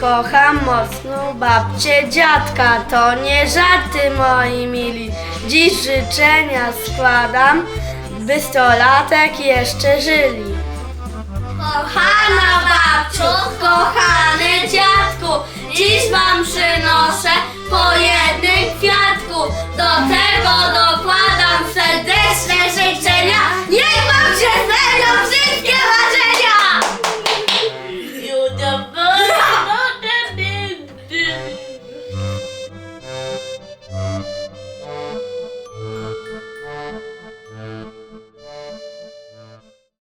Kocham mocno babcię, dziadka, to nie żarty moi mili. Dziś życzenia składam, by stolatek jeszcze żyli. Kochana babciu, kochany dziadku, dziś wam przynoszę po jednym kwiatku. Do tego do